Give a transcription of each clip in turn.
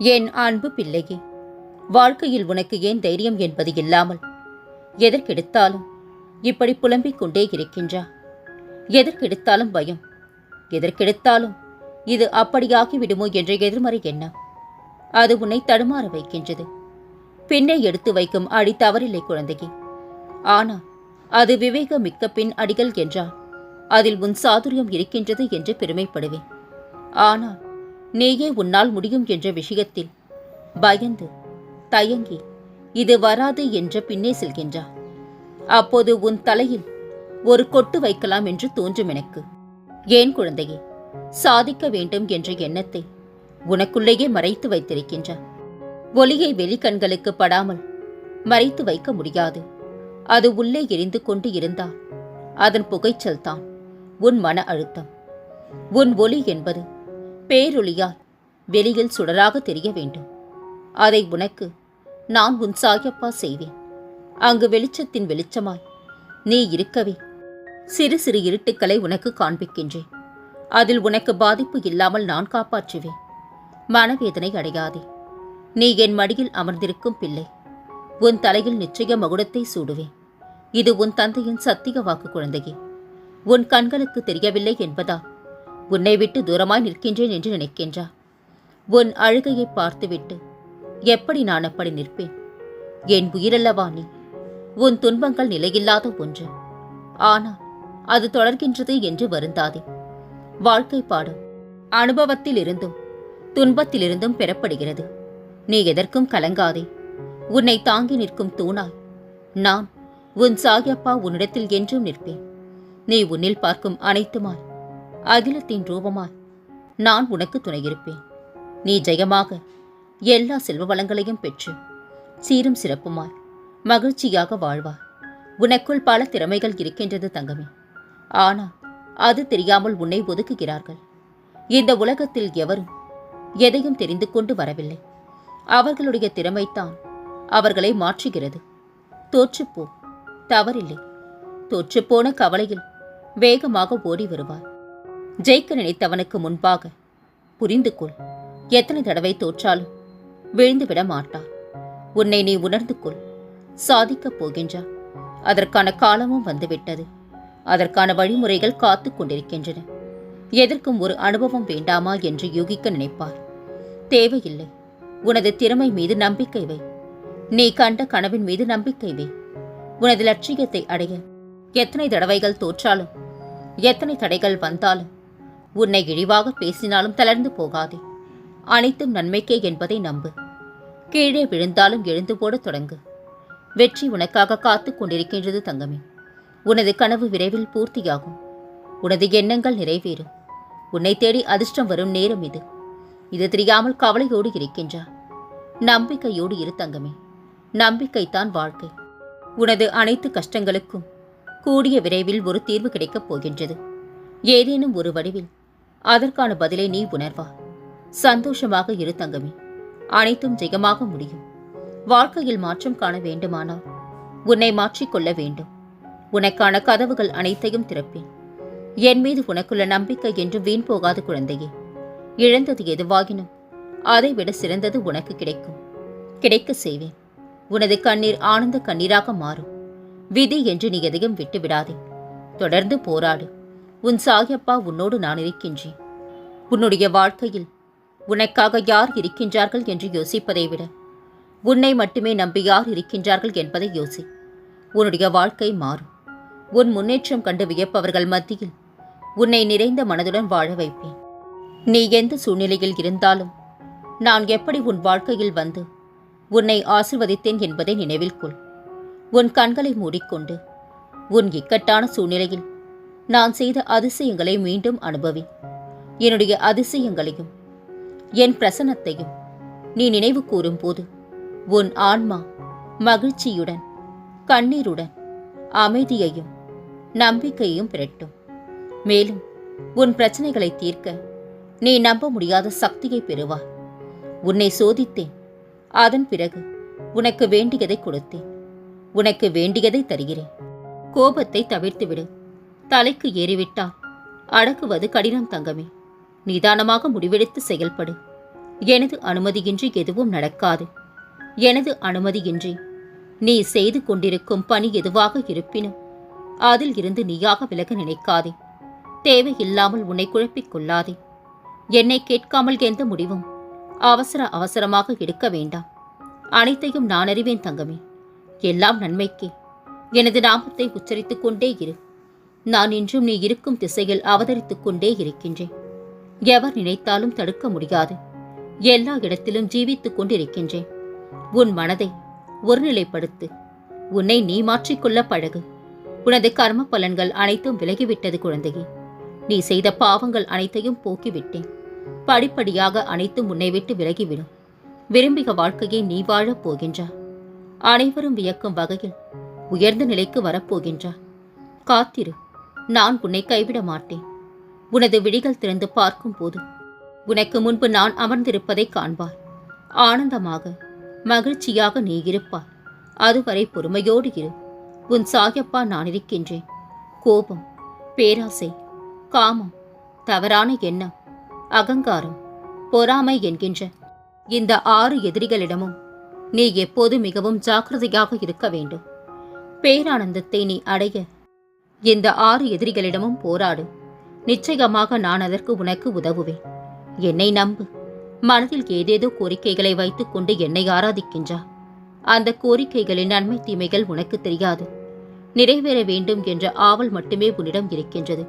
என் அன்பு பிள்ளையே வாழ்க்கையில் உனக்கு ஏன் தைரியம் என்பது இல்லாமல் எதற்கெடுத்தாலும் இப்படி புலம்பிக் கொண்டே இருக்கின்றா? எதற்கெடுத்தாலும் பயம். எதற்கெடுத்தாலும் இது அப்படியாகி விடுமோ என்ற எதிர்மறை எண்ணம். அது உன்னை தடுமாற வைக்கின்றது. பின்னே எடுத்து வைக்கும் அடி தவறில்லை குழந்தையே. ஆனால் அது விவேக மிக்க பின் அடிகள் என்றால் அதில் உன் சாதுரியம் இருக்கின்றது என்று பெருமைப்படுவேன். ஆனால் நீயே உன்னால் முடியும் என்ற விஷயத்தில். பயந்து தயங்கி இது வராது என்ற பின்னே செல்கின்றா. அப்போது உன் தலையில் ஒரு கொட்டு வைக்கலாம் என்று தோன்றும் எனக்கு. ஏன் குழந்தையே சாதிக்க வேண்டும் என்ற எண்ணத்தை உனக்குள்ளேயே மறைத்து வைத்திருக்கின்றார் ஒளியை வெளிக்கண்களுக்கு படாமல் மறைத்து வைக்க முடியாது. அது உள்ளே எரிந்து கொண்டு இருந்தால் அதன் புகைச்சல் தான் உன் மன அழுத்தம். உன் ஒளி என்பது பேரொளியாய் வெளியில் சுடராக தெரிய வேண்டும். அதை உனக்கு நான் உன் சாயப்பா செய்வேன். அங்கு வெளிச்சத்தின் வெளிச்சமாய் நீ இருக்கவே. சிறு சிறு இருட்டுக்களை உனக்கு காண்பிக்கின்றேன். அதில் உனக்கு பாதிப்பு இல்லாமல் நான் காப்பாற்றுவேன். மனவேதனை அடையாதே. நீ என் மடியில் அமர்ந்திருக்கும் பிள்ளை. உன் தலையில் நிச்சய மகுடத்தை சூடுவேன். இது உன் தந்தையின் சத்திய வாக்கு குழந்தையே. உன் கண்களுக்கு தெரியவில்லை என்பதா உன்னை விட்டு தூரமாய் நிற்கின்றேன் என்று நினைக்கின்றா உன் அழுகையை பார்த்துவிட்டு எப்படி நான் அப்படி நிற்பேன்? என் உயிரல்லவா நீ? உன் துன்பங்கள் நிலையில்லாத ஒன்று. ஆனால் அது தொடர்கின்றது என்று வருந்தாதே. வாழ்க்கை பாடம் அனுபவத்திலிருந்தும் துன்பத்திலிருந்தும் பெறப்படுகிறது. நீ எதற்கும் கலங்காதே. உன்னை தாங்கி நிற்கும் தூணாய். நான் உன் சாகியப்பா உன்னிடத்தில் என்றும் நிற்பேன். நீ உன்னில் பார்க்கும் அனைத்துமாய். அகிலத்தின் ரூபமாய் நான் உனக்கு துணையிருப்பேன். நீ ஜெயமாக எல்லா செல்வ வளங்களையும் பெற்று சீரும் சிறப்புமாய் மகிழ்ச்சியாக வாழ்வாய். உனக்குள் பல திறமைகள் இருக்கின்றது தங்கமே. ஆனால் அது தெரியாமல் உன்னை ஒதுக்குகிறார்கள். இந்த உலகத்தில் எவரும் எதையும் தெரிந்து கொண்டு வரவில்லை. அவர்களுடைய திறமைத்தான் அவர்களை மாற்றுகிறது. தோற்றுப்போ தவறில்லை. தோற்றுப்போன கவலையில் வேகமாக ஓடி வருவார் ஜெயிக்க நினைத்தவனுக்கு முன்பாக புரிந்து கொள். எத்தனை தடவை தோற்றாலும் விழுந்து விட மாட்டார். உன்னை நீ உணர்ந்து கொள். சாதிக்கப் போகின்றா அதற்கான காலமும் வந்துவிட்டது. அதற்கான வழிமுறைகள் காத்து கொண்டிருக்கின்றன. எதற்கும் ஒரு அனுபவம் வேண்டாமா என்று யூகிக்க நினைப்பார். தேவையில்லை. உனது திறமை மீது நம்பிக்கை வை. நீ கண்ட கனவின் மீது நம்பிக்கை வை. உனது லட்சியத்தை அடைய எத்தனை தடவைகள் தோற்றாலும் எத்தனை தடைகள் வந்தாலும் உன்னை இழிவாக பேசினாலும் தளர்ந்து போகாதே. அனைத்தும் நன்மைக்கே என்பதை நம்பு. கீழே விழுந்தாலும் எழுந்து போட தொடங்கு. வெற்றி உனக்காக காத்துக் கொண்டிருக்கின்றது தங்கமே. உனது கனவு விரைவில் பூர்த்தியாகும். உனது எண்ணங்கள் நிறைவேறும் உன்னை தேடி அதிர்ஷ்டம் வரும் நேரம் இது. இது தெரியாமல் கவலையோடு இருக்கின்றார் நம்பிக்கையோடு இரு தங்கமே. நம்பிக்கைத்தான் வாழ்க்கை. உனது அனைத்து கஷ்டங்களுக்கும் கூடிய விரைவில் ஒரு தீர்வு கிடைக்கப் போகின்றது. ஏதேனும் ஒரு வடிவில் அதற்கான பதிலை நீ உணர்வா? சந்தோஷமாக இரு தங்கமே. அனைத்தும் ஜெயமாக முடியும். வாழ்க்கையில் மாற்றம் காண வேண்டுமானால் உன்னை மாற்றிக்கொள்ள வேண்டும். உனக்கான கதவுகள் அனைத்தையும் திறப்பேன். என் மீது உனக்குள்ள நம்பிக்கை என்று வீண் போகாத குழந்தையே இழந்தது எதுவாகினும் அதைவிட சிறந்தது உனக்கு கிடைக்கும். கிடைக்க செய்வேன். உனது கண்ணீர் ஆனந்த கண்ணீராக மாறும். விதி என்று நீ எதையும் விட்டு விடாதே தொடர்ந்து போராடு. உன் சாயப்பா உன்னோடு நான் இருக்கின்றேன். உன்னுடைய வாழ்க்கையில் உனக்காக யார் இருக்கின்றார்கள் என்று யோசிப்பதை விட உன்னை மட்டுமே நம்பி யார் இருக்கின்றார்கள் என்பதை யோசி. உன்னுடைய வாழ்க்கை மாறும். உன் முன்னேற்றம் கண்டு வியப்பவர்கள் மத்தியில் உன்னை நிறைந்த மனதுடன் வாழ வைப்பேன். நீ எந்த சூழ்நிலையில் இருந்தாலும் நான் எப்படி உன் வாழ்க்கையில் வந்து உன்னை ஆசிர்வதித்தேன் என்பதை நினைவில் கொள். உன் கண்களை மூடிக்கொண்டு உன் இக்கட்டான சூழ்நிலையில் நான் செய்த அதிசயங்களை மீண்டும் அனுபவி. என்னுடைய அதிசயங்களையும் என் பிரசன்னத்தையும் நீ நினைவு கூறும்போது உன் ஆன்மா மகிழ்ச்சியுடன் கண்ணீருடன் அமைதியையும் நம்பிக்கையையும் பெறட்டும். மேலும் உன் பிரச்சனைகளை தீர்க்க நீ நம்ப முடியாத சக்தியை பெறுவாய். உன்னை சோதித்தேன். அதன் பிறகு உனக்கு வேண்டியதை கொடுத்தேன். உனக்கு வேண்டியதை தருகிறேன். கோபத்தை தவிர்த்துவிடு. தலைக்கு ஏறிவிட்டால் அடக்குவது கடினம் தங்கமே. நிதானமாக முடிவெடுத்து செயல்படு. எனது அனுமதியின்றி எதுவும் நடக்காது. எனது அனுமதியின்றி நீ செய்து கொண்டிருக்கும் பணி எதுவாக இருப்பினும் அதில் இருந்து நீயாக விலக நினைக்காதே. தேவையில்லாமல் உன்னை குழப்பிக் கொள்ளாதே. என்னை கேட்காமல் எந்த முடிவும் அவசர அவசரமாக எடுக்க வேண்டாம். அனைத்தையும் நான் அறிவேன் தங்கமே. எல்லாம் நன்மைக்கே. எனது நாமத்தை உச்சரித்துக் கொண்டே இரு. நான் இன்றும் நீ இருக்கும் திசையில் அவதரித்துக் கொண்டே இருக்கின்றேன். எவர் நினைத்தாலும் தடுக்க முடியாது. எல்லா இடத்திலும் ஜீவித்துக் கொண்டிருக்கின்றேன். உன் மனதை ஒருநிலைப்படுத்து. உன்னை நீ மாற்றிக்கொள்ள பழகு. உனது கர்ம பலன்கள் அனைத்தும் விலகிவிட்டது குழந்தையே. நீ செய்த பாவங்கள் அனைத்தையும் போக்கிவிட்டேன். படிப்படியாக அனைத்தும் உன்னை விட்டு விலகிவிடும். விரும்பிய வாழ்க்கையை நீ வாழப் போகின்றார் அனைவரும் வியக்கும் வகையில் உயர்ந்த நிலைக்கு வரப்போகின்றார் காத்திரு. நான் உன்னை கைவிட மாட்டேன். உனது விழிகள் திறந்து பார்க்கும் போது உனக்கு முன்பு நான் அமர்ந்திருப்பதை காண்பார் ஆனந்தமாக மகிழ்ச்சியாக நீ இருப்பாய். அதுவரை பொறுமையோடு இரு. உன் சாயப்பா நான் இருக்கின்றேன். கோபம் பேராசை காமம் தவறான எண்ணம் அகங்காரம் பொறாமை என்கின்ற இந்த ஆறு எதிரிகளிடமும் நீ எப்போது மிகவும் ஜாக்கிரதையாக இருக்க வேண்டும். பேரானந்தத்தை நீ அடைய இந்த ஆறு எதிரிகளிடமும் போராடு. நிச்சயமாக நான் அதற்கு உனக்கு உதவுவேன். என்னை நம்பு. மனதில் ஏதேதோ கோரிக்கைகளை வைத்துக் கொண்டு என்னை ஆராதிக்கின்றா. அந்த கோரிக்கைகளின் நன்மை தீமைகள் உனக்கு தெரியாது. நிறைவேற வேண்டும் என்ற ஆவல் மட்டுமே உன்னிடம் இருக்கின்றது.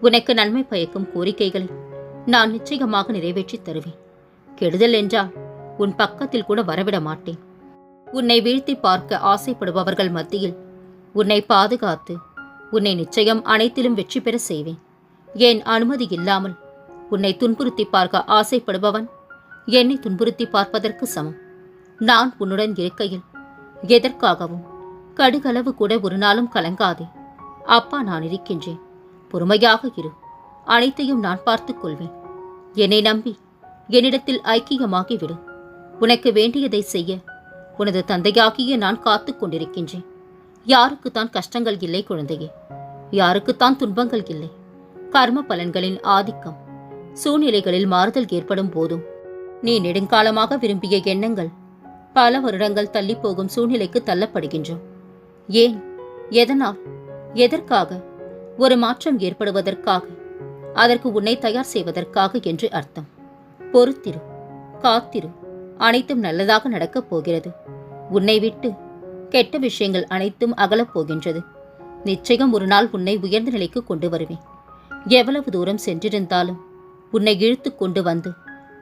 உனக்கு நன்மை பயக்கும் கோரிக்கைகளை நான் நிச்சயமாக நிறைவேற்றித் தருவேன். கெடுதல் என்றால் உன் பக்கத்தில் கூட வரவிட மாட்டேன். உன்னை வீழ்த்தி பார்க்க ஆசைப்படுபவர்கள் மத்தியில் உன்னை பாதுகாத்து உன்னை நிச்சயம் அனைத்திலும் வெற்றி பெற செய்வேன். என் அனுமதி இல்லாமல் உன்னை துன்புறுத்தி பார்க்க ஆசைப்படுபவன் என்னை துன்புறுத்தி பார்ப்பதற்கு சமம். நான் உன்னுடன் இருக்கையில் எதற்காகவும் கடுகளவு கூட ஒரு நாளும் கலங்காதே. அப்பா நான் இருக்கின்றேன். பொறுமையாக இரு. அனைத்தையும் நான் பார்த்துக் கொள்வேன். என்னை நம்பி என்னிடத்தில் ஐக்கியமாகிவிடு. உனக்கு வேண்டியதை செய்ய உனது தந்தையாகிய நான் காத்துக் கொண்டிருக்கின்றேன். யாருக்குத்தான் கஷ்டங்கள் இல்லை குழந்தையே. யாருக்குத்தான் துன்பங்கள் இல்லை. கர்ம பலன்களின் ஆதிக்கம். சூழ்நிலைகளில் மாறுதல் ஏற்படும் போதும். நீ நெடுங்காலமாக விரும்பிய எண்ணங்கள் பல வருடங்கள் தள்ளி போகும் சூழ்நிலைக்கு தள்ளப்படுகின்றோம் ஏன்? எதனால்? எதற்காக? ஒரு மாற்றம் ஏற்படுவதற்காக. அதற்கு உன்னை தயார் செய்வதற்காக என்று அர்த்தம். பொறுத்திரு. காத்திரு. அனைத்தும் நல்லதாக நடக்கப் போகிறது. உன்னை விட்டு கெட்ட விஷயங்கள் அனைத்தும் அகலப்போகின்றது. நிச்சயம் ஒரு நாள் உன்னை உயர்ந்த நிலைக்கு கொண்டு வருவேன். எவ்வளவு தூரம் சென்றிருந்தாலும் உன்னை இழுத்துக் கொண்டு வந்து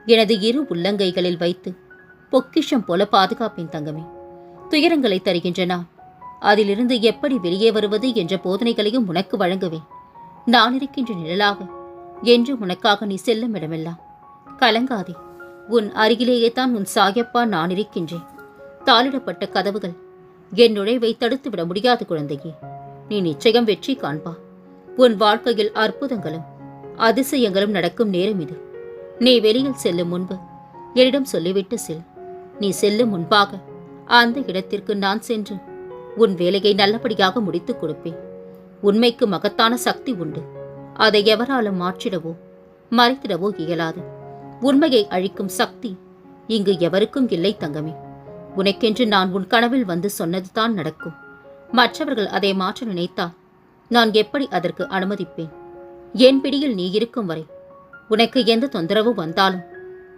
எனது இரு உள்ளங்கைகளில் வைத்து பொக்கிஷம் போல பாதுகாப்பேன் தங்கமே. துயரங்களை தருகின்றன அதிலிருந்து எப்படி வெளியே வருவது என்ற போதனைகளையும் உனக்கு வழங்குவேன். நான் இருக்கின்ற நிழலாக என்று உனக்காக நீ செல்லும் இடமெல்லாம். கலங்காதே. உன் அருகிலேயே தான் உன் சாயப்பா நான் இருக்கின்றேன். தாளிடப்பட்ட கதவுகள் என் நுழைவை தடுத்துவிட முடியாது குழந்தையே. நீ நிச்சயம் வெற்றி காண்பா. உன் வாழ்க்கையில் அற்புதங்களும் அதிசயங்களும் நடக்கும் நேரம் இது. நீ வெளியில் செல்லும் முன்பு என்னிடம் சொல்லிவிட்டு செல். நீ செல்லும் முன்பாக அந்த இடத்திற்கு நான் சென்று உன் வேலையை நல்லபடியாக முடித்துக் கொடுப்பேன். உண்மைக்கு மகத்தான சக்தி உண்டு. அதை எவராலும் மாற்றிடவோ மறைத்திடவோ இயலாது. உண்மையை அழிக்கும் சக்தி இங்கு எவருக்கும் இல்லை தங்கமே. உனக்கென்று நான் உன் கனவில் வந்து சொன்னதுதான் நடக்கும். மற்றவர்கள் அதை மாற்ற நினைத்தால் நான் எப்படி அதற்கு அனுமதிப்பேன்? என் பிடியில் நீ இருக்கும் வரை உனக்கு எந்த தொந்தரவு வந்தாலும்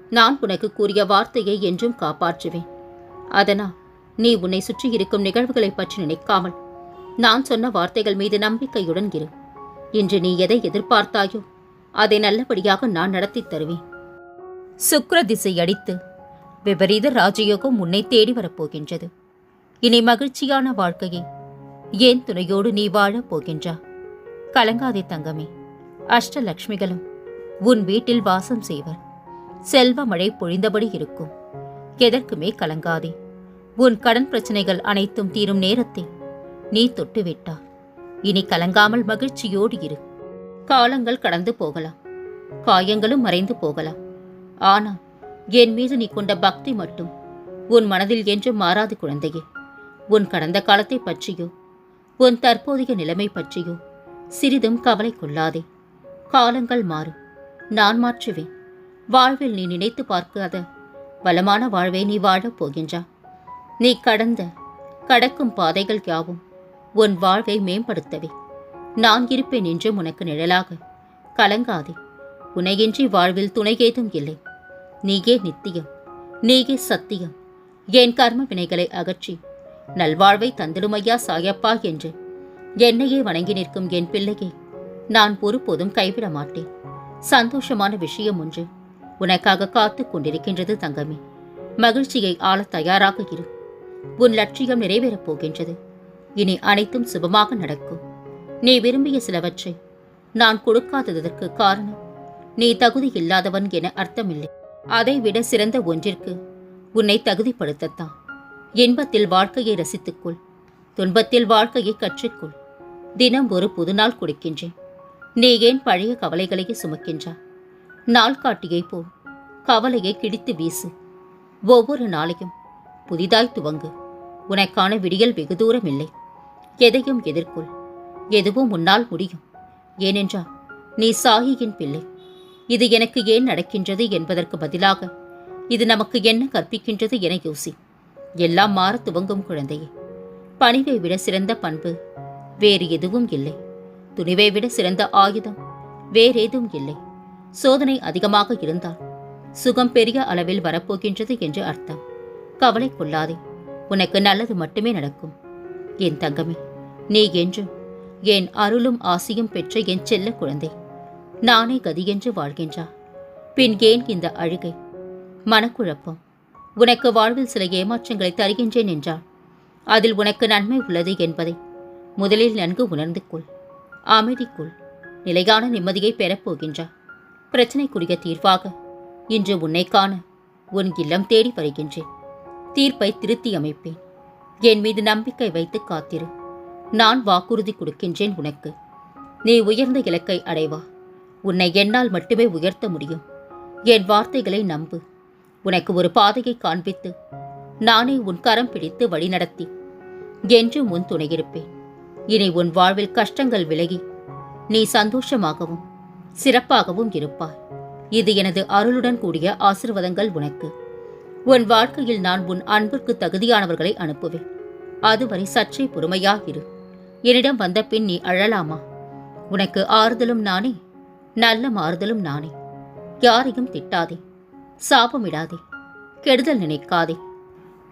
நான் உனக்கு கூறிய வார்த்தையை என்றும் காப்பாற்றுவேன். அதனால் நீ உன்னை சுற்றி இருக்கும் நிகழ்வுகளை பற்றி நினைக்காமல் நான் சொன்ன வார்த்தைகள் மீது நம்பிக்கையுடன் இரு. இன்று நீ எதை எதிர்பார்த்தாயோ அதை நல்லபடியாக நான் நடத்தித் தருவேன். சுக்ர திசை அடித்து விபரீத ராஜயோகம் உன்னை தேடி வரப்போகின்றது. இனி மகிழ்ச்சியான வாழ்க்கையை ஏன் துணையோடு நீ வாழப் போகின்றா? கலங்காதே தங்கமே. அஷ்டலக்ஷ்மிகளும் உன் வீட்டில் வாசம் செய்வர். செல்வ மழை பொழிந்தபடி இருக்கும். எதற்குமே கலங்காதே. உன் கடன் பிரச்சனைகள் அனைத்தும் தீரும் நேரத்தை நீ தொட்டுவிட்டா இனி கலங்காமல் மகிழ்ச்சியோடு இரு. காலங்கள் கடந்து போகலாம். காயங்களும் மறைந்து போகலாம். ஆனால் என் மீது நீ கொண்ட பக்தி மட்டும். உன் மனதில் என்றும் மாறாது குழந்தையே. உன் கடந்த காலத்தை பற்றியோ உன் தற்போதைய நிலைமை பற்றியோ சிறிதும் கவலை கொள்ளாதே. காலங்கள் மாறும். நான் மாற்றுவேன். வாழ்வில் நீ நினைத்து பார்க்காத பலமான வாழ்வை நீ வாழப் போகின்றா. நீ கடந்த கடக்கும் பாதைகள் யாவும் உன் வாழ்வை மேம்படுத்தவே. நான் இருப்பேன் என்றும் உனக்கு நிழலாக கலங்காதே. உனையின்றி வாழ்வில் துணை ஏதும் இல்லை. நீயே நித்தியம் நீயே சத்தியம். என் கர்ம வினைகளை அகற்றி நல்வாழ்வை தந்திடுமையா சாயப்பா என்று. என்னையே வணங்கி நிற்கும் என் பிள்ளையை நான் ஒருபோதும் கைவிட மாட்டேன். சந்தோஷமான விஷயம் ஒன்று உனக்காக காத்துக் கொண்டிருக்கின்றது தங்கமே. மகிழ்ச்சியை ஆளத் தயாராக இரு. உன் லட்சியம் நிறைவேறப் போகின்றது. இனி அனைத்தும் சுபமாக நடக்கும். நீ விரும்பிய சிலவற்றை நான் கொடுக்காததற்கு காரணம் நீ தகுதி இல்லாதவன் என அர்த்தமில்லை. அதைவிட சிறந்த ஒன்றிற்கு உன்னை தகுதிப்படுத்தத்தான். இன்பத்தில் வாழ்க்கையை ரசித்துக்கொள். துன்பத்தில் வாழ்க்கையை கற்றுக்கொள். தினம் ஒரு புதுநாள் கொடுக்கின்றேன். நீ ஏன் பழைய கவலைகளையே சுமக்கின்றா நாள் காட்டியை போ கவலையை கிடித்து வீசு. ஒவ்வொரு நாளையும் புதிதாய் துவங்கு. உனக்கான விடியல் வெகு தூரம் இல்லை. எதையும் எதிர்கொள். எதுவும் உன்னால் முடியும். ஏனென்றால் நீ சாகியின் பிள்ளை. இது எனக்கு ஏன் நடக்கின்றது என்பதற்கு பதிலாக இது நமக்கு என்ன கற்பிக்கின்றது என யோசி. எல்லாம் மாற துவங்கும் குழந்தையே பணிவை விட சிறந்த பண்பு வேறு எதுவும் இல்லை. துணிவை விட சிறந்த ஆயுதம் வேறேதும் இல்லை. சோதனை அதிகமாக இருந்தால் சுகம் பெரிய அளவில் வரப்போகின்றது என்று அர்த்தம். கவலை கொள்ளாதே உனக்கு நல்லது மட்டுமே நடக்கும். என் தங்கமே நீ என்றும் என் அருளும் ஆசையும் பெற்ற என் செல்ல குழந்தை. நானே கதியென்று வாழ்கின்றா. பின் ஏன் இந்த அழுகை? மனக்குழப்பம். உனக்கு வாழ்வில் சில ஏமாற்றங்களை தருகின்றேன் என்றால் அதில் உனக்கு நன்மை உள்ளது என்பதை. முதலில் நன்கு உணர்ந்து கொள். அமைதிக்குள். நிலையான நிம்மதியை பெறப்போகின்றா பிரச்சனைக்குரிய தீர்வாக. இன்று உன்னை காண உன் இல்லம் தேடி வருகின்றேன். தீர்ப்பை திருத்தி அமைப்பேன். என் மீது நம்பிக்கை வைத்து காத்திரு. நான் வாக்குறுதி கொடுக்கின்றேன் உனக்கு. நீ உயர்ந்த இலக்கை அடைவா. உன்னை என்னால் மட்டுமே உயர்த்த முடியும். என் வார்த்தைகளை நம்பு. உனக்கு ஒரு பாதையை காண்பித்து நானே உன் கரம் பிடித்து வழிநடத்தி என்றும் உன் துணையிருப்பேன் இனி உன் வாழ்வில் கஷ்டங்கள் விலகி நீ சந்தோஷமாகவும் சிறப்பாகவும் இருப்பாய். இது எனது அருளுடன் கூடிய ஆசிர்வாதங்கள் உனக்கு. உன் வாழ்க்கையில் நான் உன் அன்பிற்கு தகுதியானவர்களை அனுப்புவேன். அதுவரை சற்றே பொறுமையாயிரு என்னிடம் வந்த பின் நீ அழலாமா? உனக்கு ஆறுதலும் நானே நல்ல மாறுதலும் நானே. யாரையும் திட்டாதே. சாபமிடாதே. கெடுதல் நினைக்காதே.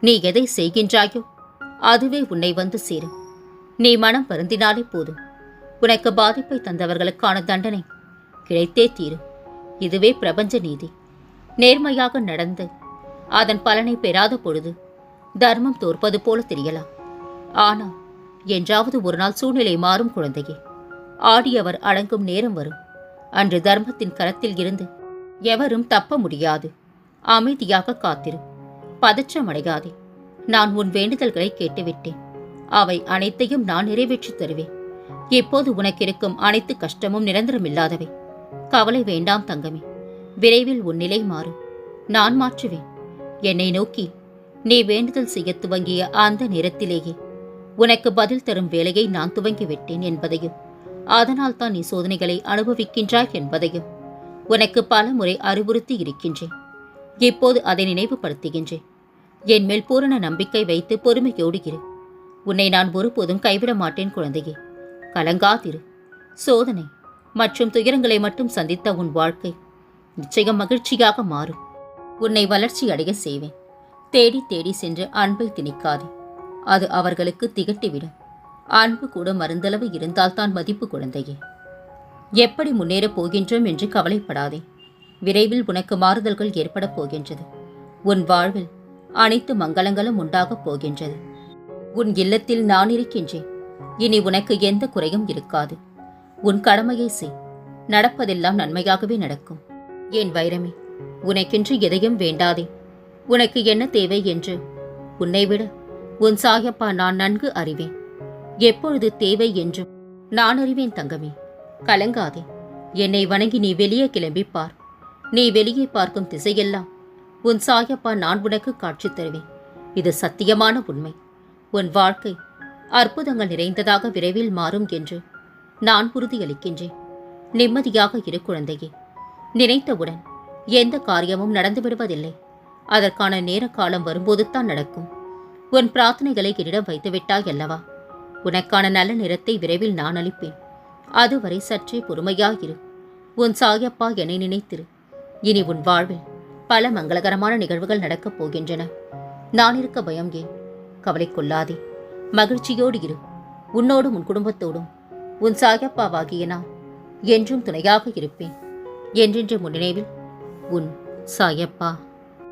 நீ எதை செய்கின்றாயோ அதுவே உன்னை வந்து சேரும். நீ மனம் வருந்தினாலே போதும். உனக்கு பாதிப்பை தந்தவர்களுக்கான தண்டனை கிடைத்தே தீரும். இதுவே பிரபஞ்ச நீதி. நேர்மையாக நடந்து அதன் பலனை பெறாத பொழுது தர்மம் தோற்பது போல தெரியலாம். ஆனால் என்றாவது ஒரு நாள் சூழ்நிலை மாறும் குழந்தையே. ஆடியவர் அடங்கும் நேரம் வரும். அன்று தர்மத்தின் கரத்தில் இருந்து எவரும் தப்ப முடியாது. அமைதியாக காத்திரு. பதற்றமடையாதே. நான் உன் வேண்டுதல்களை கேட்டுவிட்டேன். அவை அனைத்தையும் நான் நிறைவேற்றித் தருவேன். இப்போது உனக்கிருக்கும் அனைத்து கஷ்டமும் நிரந்தரமில்லாதவை கவலை வேண்டாம் தங்கமே. விரைவில் உன் நிலை மாறும். நான் மாற்றுவேன். என்னை நோக்கி நீ வேண்டுதல் செய்ய துவங்கிய அந்த நேரத்திலேயே உனக்கு பதில் தரும் வேலையை நான் துவங்கிவிட்டேன் என்பதையும் அதனால் தான் நீ சோதனைகளை அனுபவிக்கின்றாய் என்பதையும் உனக்கு பல முறை அறிவுறுத்தி இருக்கின்றேன். இப்போது அதை நினைவுபடுத்துகின்றேன். என் மேல் பூரண நம்பிக்கை வைத்து பொறுமையோடு இரு. உன்னை நான் ஒருபோதும் கைவிட மாட்டேன் குழந்தையே. கலங்காதிரு. சோதனை மற்றும் துயரங்களை மட்டும் சந்தித்த உன் வாழ்க்கை நிச்சயம் மகிழ்ச்சியாக மாறும். உன்னை வளர்ச்சி அடைய செய்வேன். தேடி தேடி சென்று அன்பை திணிக்காதே. அது அவர்களுக்கு திகட்டிவிடும். அன்பு கூட மருந்தளவு இருந்தால்தான் மதிப்பு குழந்தையே. எப்படி முன்னேறப் போகின்றோம் என்று கவலைப்படாதே. விரைவில் உனக்கு மாறுதல்கள் ஏற்படப் போகின்றது. உன் வாழ்வில் அனைத்து மங்களங்களும் உண்டாகப் போகின்றது. உன் இல்லத்தில் நான் இருக்கின்றேன். இனி உனக்கு எந்த குறையும் இருக்காது. உன் கடமையை செய். நடப்பதெல்லாம் நன்மையாகவே நடக்கும். ஏன் வைரமே உனக்கென்று எதையும் வேண்டாதே. உனக்கு என்ன தேவை என்று உன்னை விட உன் சாயப்பா நான் நன்கு அறிவேன். எப்பொழுது தேவை என்றும் நான் அறிவேன் தங்கமே. கலங்காதே. என்னை வணங்கி நீ வெளியே கிளம்பி பார் நீ வெளியே பார்க்கும் திசையெல்லாம் உன் சாயப்பா நான் உனக்கு காட்சி தருவேன். இது சத்தியமான உண்மை. உன் வாழ்க்கை அற்புதங்கள் நிறைந்ததாக விரைவில் மாறும் என்று நான் உறுதியளிக்கின்றேன். நிம்மதியாக இரு குழந்தையே. நினைத்தவுடன் எந்த காரியமும் நடந்துவிடுவதில்லை அதற்கான நேர காலம் வரும்போது தான் நடக்கும். உன் பிரார்த்தனைகளை என்னிடம் வைத்துவிட்டாய் அல்லவா? உனக்கான நல்ல நிறத்தை விரைவில் நான் அளிப்பேன். அதுவரை சற்றே பொறுமையாயிரு. உன் சாயப்பா என்னை நினைத்திரு. இனி உன் வாழ்வில் பல மங்களகரமான நிகழ்வுகள் நடக்கப் போகின்றன. நான் இருக்க பயம் ஏன்? கவலை கொள்ளாதே. மகிழ்ச்சியோடு இரு. உன்னோடும் உன் குடும்பத்தோடும். உன் சாயப்பாவாகிய நான் என்றும் துணையாக இருப்பேன். என்றென்று முன்னினைவில் உன் சாயப்பா.